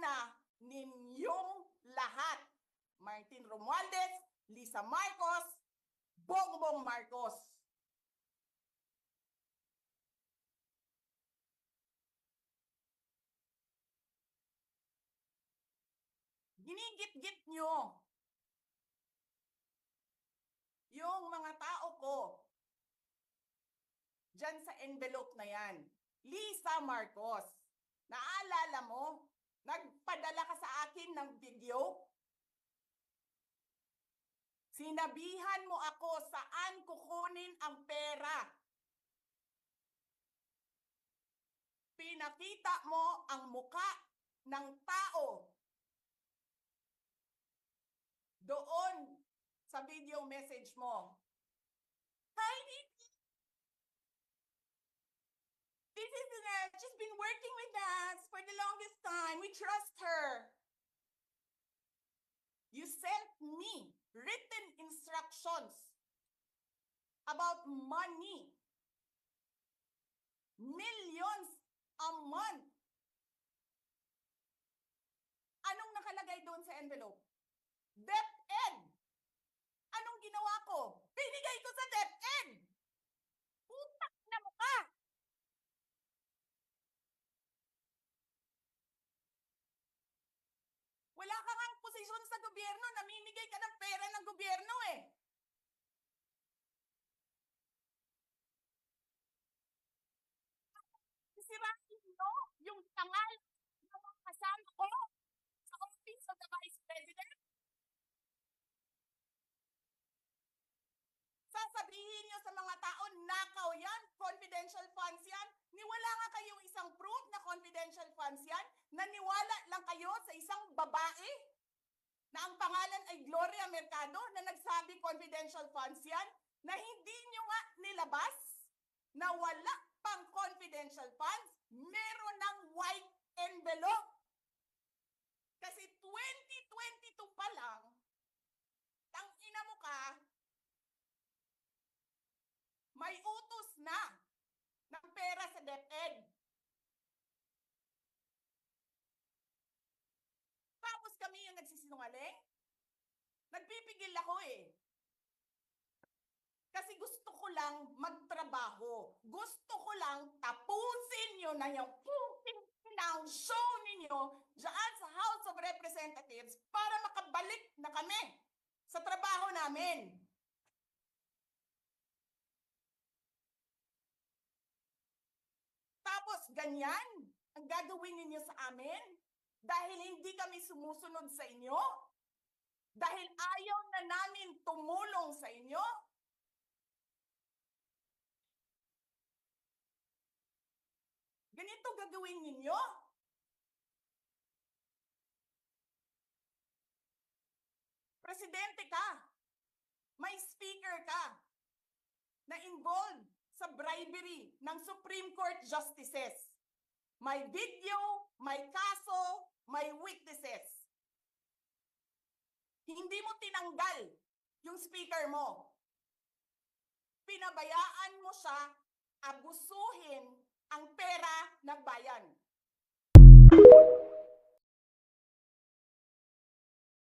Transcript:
na ninyong lahat. Martin Romualdez, Lisa Marcos, Bongbong Marcos. Ginigit-git nyo yung mga tao ko dyan sa envelope na yan. Lisa Marcos, naalala mo? Nagpadala ka sa akin ng video? Sinabihan mo ako saan kukunin ang pera. Pinakita mo ang muka ng tao doon sa video message mo. Hi, This is uh, she's been working with us for the longest time. We trust her. You sent me written instructions about money. Millions a month. Anong nakalagay doon sa envelope? DepEd. Anong ginawa ko? Binigay ko sa DepEd. Wala ka ngang posisyon sa gobyerno, namimigay ka ng pera ng gobyerno eh. Sisirain mo yung tangal ng mga kasama ko sa Office of the Vice President. Sasabihin niyo sa mga tao, nakaw yan, confidential funds yan. Niwala nga kayong isang proof na confidential funds yan. Naniwala lang kayo sa isang babae na ang pangalan ay Gloria Mercado na nagsabi confidential funds yan na hindi nyo nga nilabas na wala pang confidential funds, meron ng white envelope. Kasi 2022 pa lang, tang ina mo ka, may utos na ng pera sa DepEd. Kami yung nagsisinungaling? Nagpipigil ako eh. Kasi gusto ko lang magtrabaho. Gusto ko lang tapusin nyo na yung puting ng show ninyo dyan sa House of Representatives para makabalik na kami sa trabaho namin. Tapos ganyan ang gagawin ninyo sa amin dahil hindi kami sumusunod sa inyo? Dahil ayaw na namin tumulong sa inyo? Ganito gagawin ninyo? Presidente ka. May speaker ka na involved sa bribery ng Supreme Court justices. May video, may kaso, may witnesses. Hindi mo tinanggal yung speaker mo. Pinabayaan mo siya abusuhin